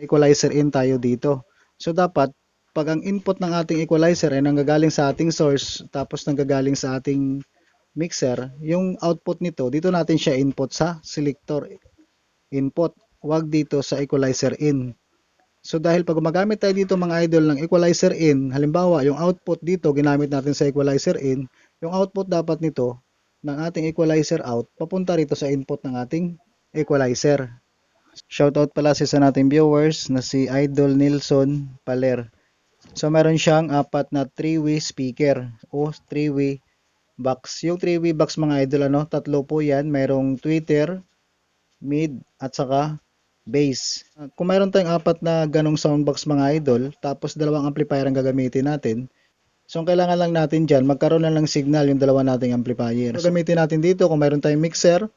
equalizer in tayo dito. So dapat pag ang input ng ating equalizer ay nanggagaling sa ating source tapos nanggagaling sa ating mixer, yung output nito dito natin siya input sa selector input, wag dito sa equalizer in. So dahil pag gumagamit tayo dito mga idol ng equalizer in, halimbawa yung output dito ginamit natin sa equalizer in, yung output dapat nito ng ating equalizer out papunta rito sa input ng ating equalizer. Shoutout pala sa isa nating viewers na si Idol Nilson Paler. So meron siyang apat na 3-way speaker o 3-way box. Yung 3-way box mga idol ano, tatlo po 'yan, merong tweeter, mid at saka bass. Kung mayroon tayong apat na ganong soundbox mga idol, tapos dalawang amplifier ang gagamitin natin, So, ang kailangan lang natin dyan, magkaroon na lang signal yung dalawa nating amplifier. So, gamitin natin dito kung mayroon tayong mixer,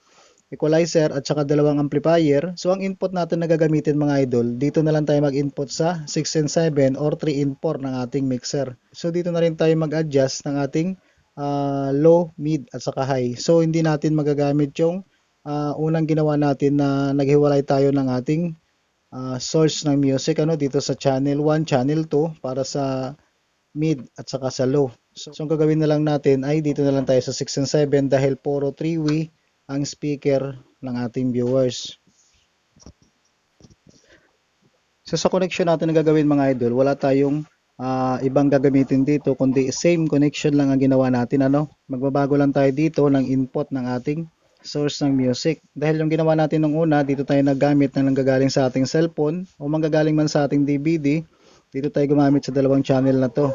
equalizer, at saka dalawang amplifier. So, ang input natin na gagamitin mga idol, dito na lang tayo mag-input sa 6 and 7 or 3 in 4 ng ating mixer. So, dito na rin tayo mag-adjust ng ating uh, low, mid, at saka high. So, hindi natin magagamit yung uh, unang ginawa natin na naghiwalay tayo ng ating uh, source ng music ano dito sa channel 1, channel 2 para sa mid at saka sa low. So, so ang gagawin na lang natin ay dito na lang tayo sa 6 and 7 dahil puro 3-way ang speaker ng ating viewers. So sa connection natin na gagawin mga idol, wala tayong uh, ibang gagamitin dito kundi same connection lang ang ginawa natin ano. Magbabago lang tayo dito ng input ng ating source ng music. Dahil yung ginawa natin nung una, dito tayo naggamit ng nanggagaling sa ating cellphone o manggagaling man sa ating DVD, dito tayo gumamit sa dalawang channel na to.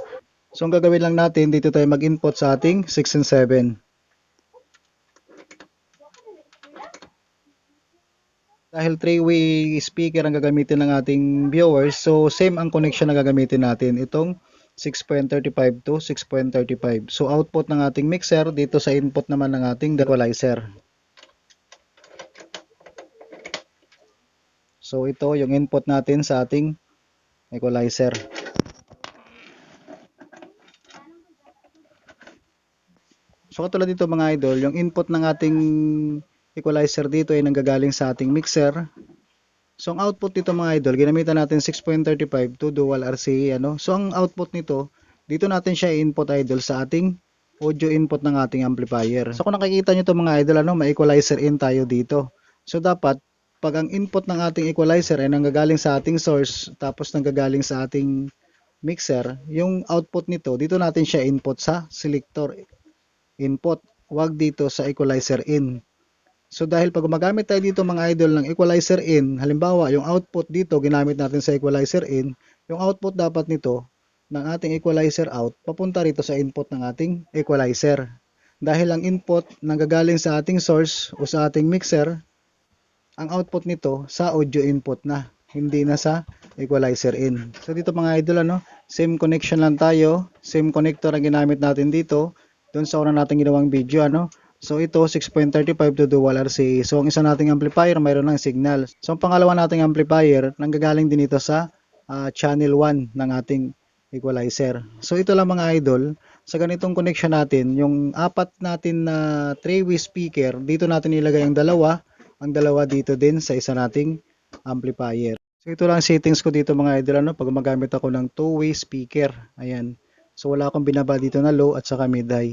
So, ang gagawin lang natin, dito tayo mag-input sa ating 6 and 7. Dahil 3-way speaker ang gagamitin ng ating viewers, so same ang connection na gagamitin natin. Itong 6.35 to 6.35. So, output ng ating mixer dito sa input naman ng ating equalizer. So, ito yung input natin sa ating equalizer. So katulad dito mga idol, yung input ng ating equalizer dito ay nanggagaling sa ating mixer. So ang output dito mga idol, ginamitan natin 6.35 to dual RCA ano. So ang output nito, dito natin siya input idol sa ating audio input ng ating amplifier. So kung nakikita niyo to mga idol ano, may equalizer in tayo dito. So dapat pag ang input ng ating equalizer ay nanggagaling sa ating source tapos nanggagaling sa ating mixer, yung output nito, dito natin siya input sa selector input. Huwag dito sa equalizer in. So dahil pag gumagamit tayo dito mga idol ng equalizer in, halimbawa yung output dito ginamit natin sa equalizer in, yung output dapat nito ng ating equalizer out papunta rito sa input ng ating equalizer. Dahil ang input nanggagaling sa ating source o sa ating mixer, ang output nito sa audio input na, hindi na sa equalizer in. So dito mga idol ano, same connection lang tayo, same connector ang ginamit natin dito doon sa una nating ginawang video ano. So ito 6.35 to dual RCA. So ang isa nating amplifier mayroon ng signal. So ang pangalawa nating amplifier nanggagaling din ito sa uh, channel 1 ng ating equalizer. So ito lang mga idol, sa ganitong connection natin, yung apat natin na 3-way speaker, dito natin ilagay ang dalawa ang dalawa dito din sa isa nating amplifier. So ito lang settings ko dito mga idol ano pag gumagamit ako ng two-way speaker. Ayan. So wala akong binaba dito na low at saka mid high.